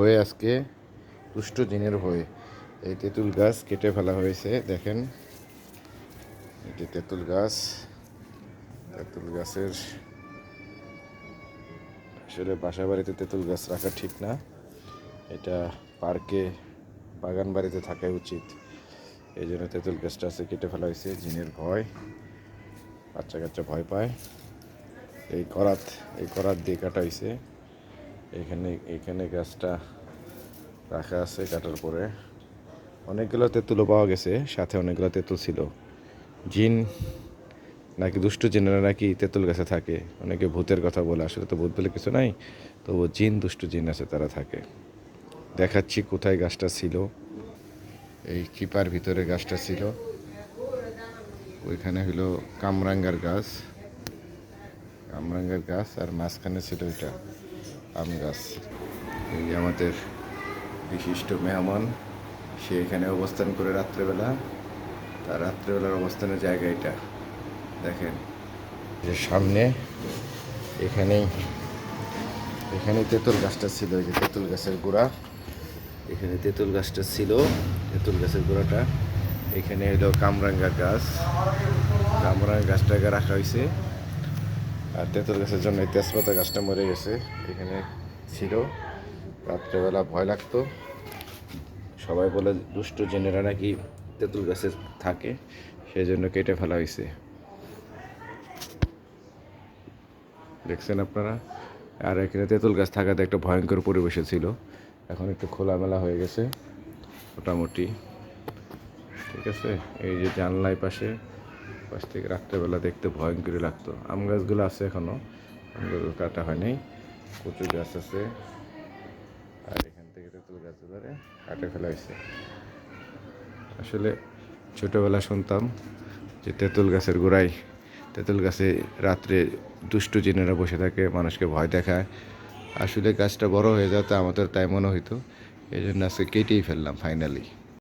হয়ে আজকে দুষ্ট দিনের হয়ে। এই তেঁতুল গাছ কেটে ফেলা হয়েছে, দেখেন। এটি তেঁতুল গাছ, তেঁতুল গাছের আসলে বাসা বাড়িতে তেঁতুল গাছ রাখা ঠিক না। এটা পার্কে বাগান বাড়িতে থাকাই উচিত। এই জন্য তেঁতুল গাছটা আছে কেটে ফেলা হয়েছে, জিনের ভয়। বাচ্চা কাচ্চা ভয় পায়। এই করাত এই করাত দিয়ে কাটা হয়েছে। এখানে এখানে গাছটা রাখা আছে কাটার পরে। অনেকগুলো তেঁতুলও পাওয়া গেছে, সাথে অনেকগুলো তেঁতুল ছিল। জিন নাকি দুষ্ট জিনেরা নাকি তেঁতুল গাছে থাকে। অনেকে ভূতের কথা বলে, আসলে তো ভূত বলে কিছু নাই। তবু জিন, দুষ্ট জিন আছে, তারা থাকে। দেখাচ্ছি কোথায় গাছটা ছিল। এই কিপার ভিতরে গাছটা ছিল। ওইখানে হলো কামরাঙ্গার গাছ। কামরাঙ্গার গাছ, আর মাঝখানে ছিল এটা। আম গাছ। এই আমাদের বিশিষ্ট মেহমান, সে এখানে অবস্থান করে রাত্রেবেলা। তার রাত্রেবেলার অবস্থানের জায়গা এটা। দেখেন যে সামনে এখানেই এখানে তেঁতুল গাছটা ছিল যে তেঁতুল গাছের গোড়া। এখানে তেঁতুল গাছটা ছিল, তেঁতুল গাছের গোড়াটা। এখানে হলো কামরাঙ্গা গাছ। কামরাঙ্গা গাছটাকে রাখা হয়েছে। আর তেঁতুল গাছের জন্য এই তেজপাতা গাছটা মরে গেছে। এখানে ছিল। রাত্রেবেলা ভয় লাগতো। সবাই বলে দুষ্ট জেনেরা নাকি তেঁতুল গাছে থাকে সেই জন্য কেটে ফেলা হয়েছে। দেখছেন আপনারা? আর এখানে তেঁতুল গাছ থাকাতে একটা ভয়ঙ্কর পরিবেশে ছিল। এখন একটু খোলামেলা হয়ে গেছে, মোটামুটি। ঠিক আছে? এই যে জানলায় পাশে পাশ থেকে রাত্রেবেলা দেখতে ভয়ঙ্করই লাগতো। আম গাছগুলো আছে এখনও আম গাছগুলো কাটা হয়নি, কচু গাছ আছে, আর এখান থেকে তেঁতুল গাছগুলো কাটে ফেলা হয়েছে। আসলে ছোটোবেলা শুনতাম যে তেঁতুল গাছের গোড়ায়, তেঁতুল গাছে রাত্রে দুষ্টু জিনেরা বসে থাকে, মানুষকে ভয় দেখায়। আসলে গাছটা বড় হয়ে যাতে আমাদের তাই মনে হইতো, এই জন্য আজকে কেটেই ফেললাম ফাইনালি